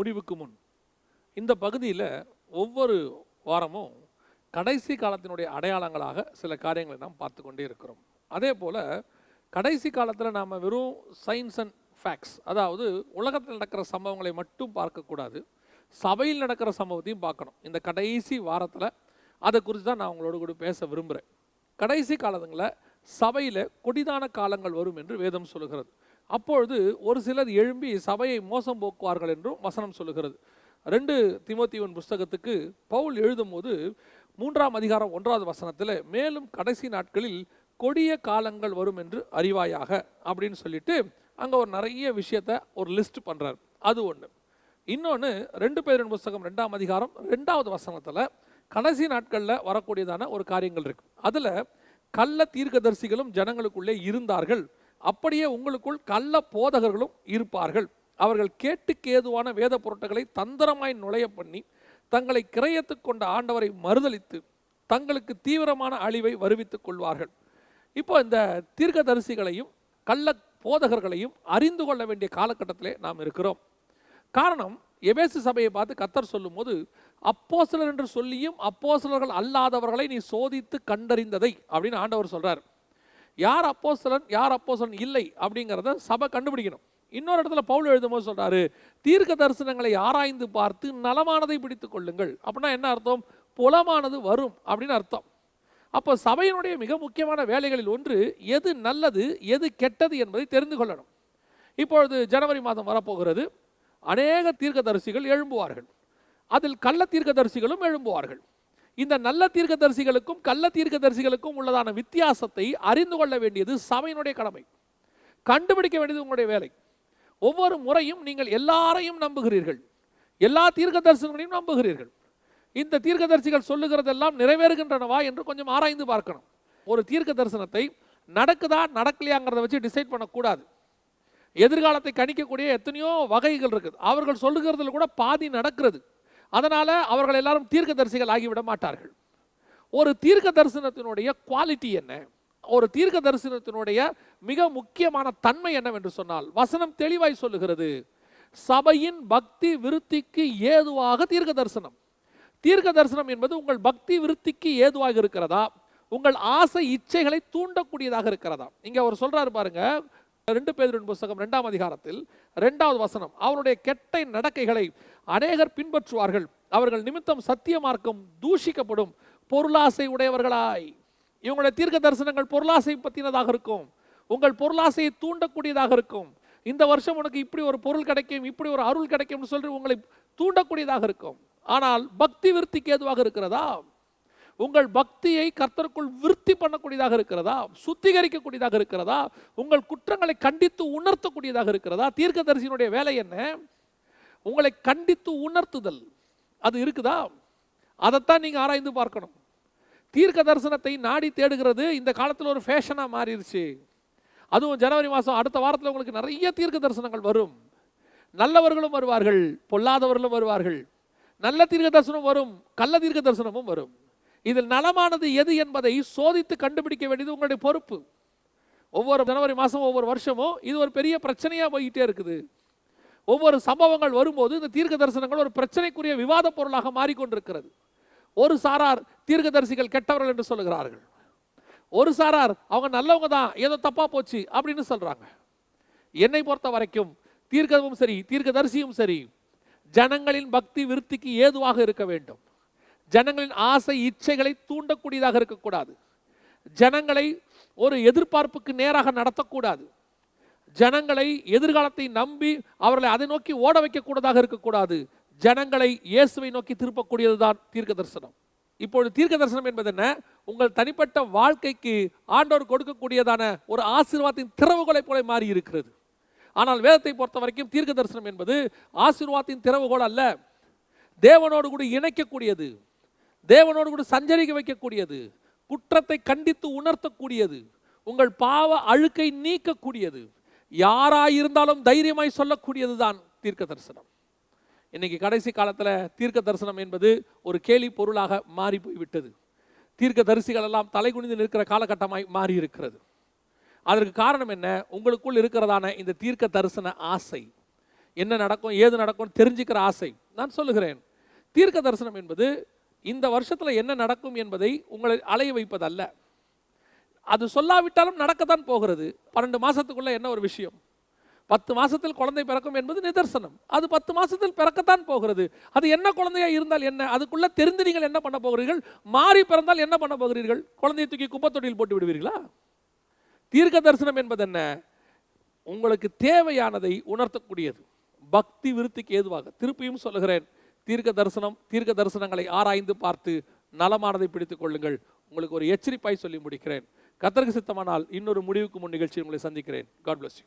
முடிவுக்கு முன். இந்த பகுதியில் ஒவ்வொரு வாரமும் கடைசி காலத்தினுடைய அடையாளங்களாக சில காரியங்களை நாம் பார்த்து கொண்டே இருக்கிறோம். அதே போல் கடைசி காலத்தில் நாம் வெறும் சயின்ஸ் அண்ட் ஃபேக்ட்ஸ் அதாவது உலகத்தில் நடக்கிற சம்பவங்களை மட்டும் பார்க்கக்கூடாது சபையில் நடக்கிற சம்பவத்தையும் பார்க்கணும். இந்த கடைசி வாரத்தில் அதை குறித்து தான் நான் உங்களோட கூட பேச விரும்புகிறேன் கடைசி காலங்களில் சபையில் கொடிதான காலங்கள் வரும் என்று வேதம் சொல்லுகிறது. அப்பொழுது ஒரு சிலர் எழும்பி சபையை மோசம் போக்குவார்கள் என்றும் வசனம் சொல்லுகிறது. ரெண்டு திமோத்திவன் புஸ்தகத்துக்கு பவுல் எழுதும்போது மூன்றாம் அதிகாரம் ஒன்றாவது வசனத்தில் மேலும் கடைசி நாட்களில் கொடிய காலங்கள் வரும் என்று அறிவாயாக அப்படின்னு சொல்லிட்டு அங்கே ஒரு நிறைய விஷயத்த ஒரு லிஸ்ட் பண்ணுறார் அது ஒன்று இன்னொன்று ரெண்டு பேரின் புஸ்தகம் ரெண்டாம் அதிகாரம் ரெண்டாவது வசனத்தில் கடைசி நாட்களில் வரக்கூடியதான ஒரு காரியங்கள் இருக்குது அதில் கள்ள தீர்க்கதரிசிகளும் ஜனங்களுக்குள்ளே இருந்தார்கள். அப்படியே உங்களுக்குள் கள்ள போதகர்களும் இருப்பார்கள். அவர்கள் கேட்டுக்கு ஏதுவான வேத பொருட்களை தந்திரமாய் நுழைய பண்ணி தங்களை கிரயத்துக் கொண்ட ஆண்டவரை மறுதலித்து தங்களுக்கு தீவிரமான அழிவை வருவித்துக் கொள்வார்கள். இப்போ இந்த தீர்க்கதரிசிகளையும் கள்ள போதகர்களையும் அறிந்து கொள்ள வேண்டிய காலகட்டத்திலே நாம் இருக்கிறோம். காரணம் எபேசு சபையை பார்த்து கத்தர் சொல்லும்போது அப்போசலர் என்று சொல்லியும் அப்போசலர்கள் அல்லாதவர்களை நீ சோதித்து கண்டறிந்ததை அப்படின்னு ஆண்டவர் சொல்கிறார் யார் அப்போசலன் யார் அப்போஸ்தலன் இல்லை அப்படிங்கிறத சபை கண்டுபிடிக்கணும். இன்னொரு இடத்துல பவுல் எழுதும்போது சொல்கிறாரு தீர்க்க தரிசனங்களை ஆராய்ந்து பார்த்து நலமானதை பிடித்து கொள்ளுங்கள். அப்படின்னா என்ன அர்த்தம்? புலமானது வரும் அப்படின்னு அர்த்தம். அப்போ சபையினுடைய மிக முக்கியமான வேலைகளில் ஒன்று எது நல்லது எது கெட்டது என்பதை தெரிந்து கொள்ளணும். இப்பொழுது ஜனவரி மாதம் வரப்போகிறது. அநேக தீர்க்கதரிசிகள் எழும்புவார்கள். அதில் கள்ள தீர்க்கதரிசிகளும் எழும்புவார்கள். இந்த நல்ல தீர்க்கதரிசிகளுக்கும் கள்ள தீர்க்கதரிசிகளுக்கும் உள்ளதான வித்தியாசத்தை அறிந்து கொள்ள வேண்டியது சபையினுடைய கடமை. கண்டுபிடிக்க வேண்டியது உங்களுடைய வேலை. ஒவ்வொரு முறையும் நீங்கள் எல்லாரையும் நம்புகிறீர்கள். எல்லா தீர்க்க தரிசனங்களையும் நம்புகிறீர்கள். இந்த தீர்க்கதரிசிகள் சொல்லுகிறதெல்லாம் நிறைவேறுகின்றனவா என்று கொஞ்சம் ஆராய்ந்து பார்க்கணும். ஒரு தீர்க்க தரிசனத்தை நடக்குதா நடக்கலையாங்கிறத வச்சு டிசைட் பண்ணக்கூடாது. எதிர்காலத்தை கணிக்கக்கூடிய எத்தனையோ வகைகள் இருக்குது. அவர்கள் சொல்லுகிறதுல கூட பாதி நடக்கிறது. அதனால் அவர்கள் எல்லாரும் தீர்க்க தரிசிகள் ஆகிவிட மாட்டார்கள். ஒரு தீர்க்க தரிசனத்தினுடைய குவாலிட்டி என்ன? ஒரு தீர்க்க தரிசனத்தினுடைய மிக முக்கியமான தன்மை என்னவென்று சொன்னால் வசனம் தெளிவாய் சொல்லுகிறது. சபையின் பக்தி விருத்திக்கு ஏதுவாக தீர்க்க தரிசனம் தீர்க்க தரிசனம் என்பது உங்கள் பக்தி விருத்திக்கு ஏதுவாக இருக்கிறதா? உங்கள் ஆசை இச்சைகளை தூண்டக்கூடியதாக இருக்கிறதா? இங்கே அவர் சொல்றாரு பாருங்க ரெண்டு பேரின் புஸ்தகம் ரெண்டாம் அதிகாரத்தில் ரெண்டாவது வசனம் அவருடைய கெட்ட நடக்கைகளை அநேகர் பின்பற்றுவார்கள். அவர்கள் நிமித்தம் சத்திய மார்க்கம் தூஷிக்கப்படும். பொருளாசை உடையவர்களாய். இவங்களுடைய தீர்க்க தரிசனங்கள் பொருளாசை பற்றினதாக இருக்கும். உங்கள் பொருளாசையை தூண்டக்கூடியதாக இருக்கும். இந்த வருஷம் உனக்கு இப்படி ஒரு பொருள் கிடைக்கும் இப்படி ஒரு அருள் கிடைக்கும்னு சொல்லி உங்களை தூண்டக்கூடியதாக இருக்கும். ஆனால் பக்தி விருத்திக்கு ஏதுவாக இருக்கிறதா? உங்கள் பக்தியை கர்த்தருக்குள் விருத்தி பண்ணக்கூடியதாக இருக்கிறதா? சுத்திகரிக்கக்கூடியதாக இருக்கிறதா? உங்கள் குற்றங்களை கண்டித்து உணர்த்தக்கூடியதாக இருக்கிறதா? தீர்க்கதரிசியினுடைய வேலை என்ன? உங்களை கண்டித்து உணர்த்துதல். அது இருக்குதா? அதைத்தான் நீங்கள் ஆராய்ந்து பார்க்கணும். தீர்க்க தரிசனத்தை நாடி தேடுகிறது இந்த காலத்தில் ஒரு ஃபேஷனாக மாறிடுச்சு அதுவும் ஜனவரி மாதம் அடுத்த வாரத்தில் உங்களுக்கு நிறைய தீர்க்க தரிசனங்கள் வரும். நல்லவர்களும் வருவார்கள் பொல்லாதவர்களும் வருவார்கள். நல்ல தீர்க்க தரிசனம் வரும் கள்ள தீர்க்க தரிசனமும் வரும். இதில் நலமானது எது என்பதை சோதித்து கண்டுபிடிக்க வேண்டியது உங்களுடைய பொறுப்பு. ஒவ்வொரு ஜனவரி மாதம் ஒவ்வொரு வருஷமும் இது ஒரு பெரிய பிரச்சனையாக போய்கிட்டே இருக்குது. ஒவ்வொரு சம்பவங்கள் வரும்போது இந்த தீர்க்க தரிசனங்கள் ஒரு பிரச்சனைக்குரிய விவாத பொருளாக மாறிக்கொண்டிருக்கிறது. ஒரு சாரார் தீர்க்கதரிசிகள் கெட்டவர்கள் என்று சொல்லுகிறார்கள். ஒரு சாரார் அவங்க நல்லவங்க தான் ஏதோ தப்பா போச்சு அப்படின்னு சொல்றாங்க. என்னை பொறுத்த வரைக்கும் தீர்க்கமும் சரி தீர்க்கதரிசியும் சரி ஜனங்களின் பக்தி விருத்திக்கு ஏதுவாக இருக்க வேண்டும். ஜனங்களின் ஆசை இச்சைகளை தூண்டக்கூடியதாக இருக்கக்கூடாது. ஜனங்களை ஒரு எதிர்பார்ப்புக்கு நேராக நடத்தக்கூடாது. ஜனங்களை எதிர்காலத்தை நம்பி அவர்களை அதை நோக்கி ஓட வைக்கக்கூடாதாக இருக்கக்கூடாது. ஜனங்களை இயேசுவை நோக்கி திருப்பக்கூடியது தான் தீர்க்க தரிசனம் இப்பொழுது தீர்க்க தரிசனம் என்பது என்ன? உங்கள் தனிப்பட்ட வாழ்க்கைக்கு ஆண்டோர் கொடுக்கக்கூடியதான ஒரு ஆசீர்வாதத்தின் திறவுகோலை போல மாறி இருக்கிறது. ஆனால் வேதத்தை பொறுத்த வரைக்கும் தீர்க்க தரிசனம் என்பது ஆசீர்வாதத்தின் திறவுகோல் அல்ல. தேவனோடு கூட இணைக்கக்கூடியது. தேவனோடு கூட சஞ்சரிக்க வைக்கக்கூடியது. குற்றத்தை கண்டித்து உணர்த்தக்கூடியது. உங்கள் பாவ அழுக்கை நீக்கக்கூடியது. யாராயிருந்தாலும் தைரியமாய் சொல்லக்கூடியது தான் தீர்க்க தரிசனம் இன்னைக்கு கடைசி காலத்தில் தீர்க்க தரிசனம் என்பது ஒரு கேலி பொருளாக மாறி போய்விட்டது தீர்க்க தரிசிகள் எல்லாம் தலை குனிந்து நிற்கிற காலகட்டமாய் மாறி இருக்கிறது அதற்கு காரணம் என்ன? உங்களுக்குள் இருக்கிறதான இந்த தீர்க்க தரிசன ஆசை. என்ன நடக்கும் ஏது நடக்கும் தெரிஞ்சுக்கிற ஆசை. நான் சொல்லுகிறேன். தீர்க்க தரிசனம் என்பது இந்த வருஷத்தில் என்ன நடக்கும் என்பதை உங்களை அலைய வைப்பதல்ல. அது சொல்லாவிட்டாலும் நடக்கத்தான் போகிறது. பன்னெண்டு மாதத்துக்குள்ளே என்ன ஒரு விஷயம்? பத்து மாதத்தில் குழந்தை பிறக்கும் என்பது நிதர்சனம். அது பத்து மாதத்தில் பிறக்கத்தான் போகிறது. அது என்ன குழந்தையா இருந்தால் என்ன? அதுக்குள்ளே தெரிந்து நீங்கள் என்ன பண்ண போகிறீர்கள்? மாறி பிறந்தால் என்ன பண்ண போகிறீர்கள்? குழந்தையை தூக்கி குப்பத்தொட்டியில் போட்டு விடுவீர்களா? தீர்க்க தரிசனம் என்பது என்ன? உங்களுக்கு தேவையானதை உணர்த்தக்கூடியது. பக்தி விருத்திக்கு ஏதுவாக. திருப்பியும் சொல்லுகிறேன். தீர்க்க தரிசனம் தீர்க்க தரிசனங்களை ஆராய்ந்து பார்த்து நலமானதை பிடித்துக் கொள்ளுங்கள். உங்களுக்கு ஒரு எச்சரிப்பாய் சொல்லி முடிக்கிறேன். கத்தருக்கு சித்தமானால் இன்னொரு முடிவுக்கு முன் நிகழ்ச்சி உங்களை சந்திக்கிறேன். God bless you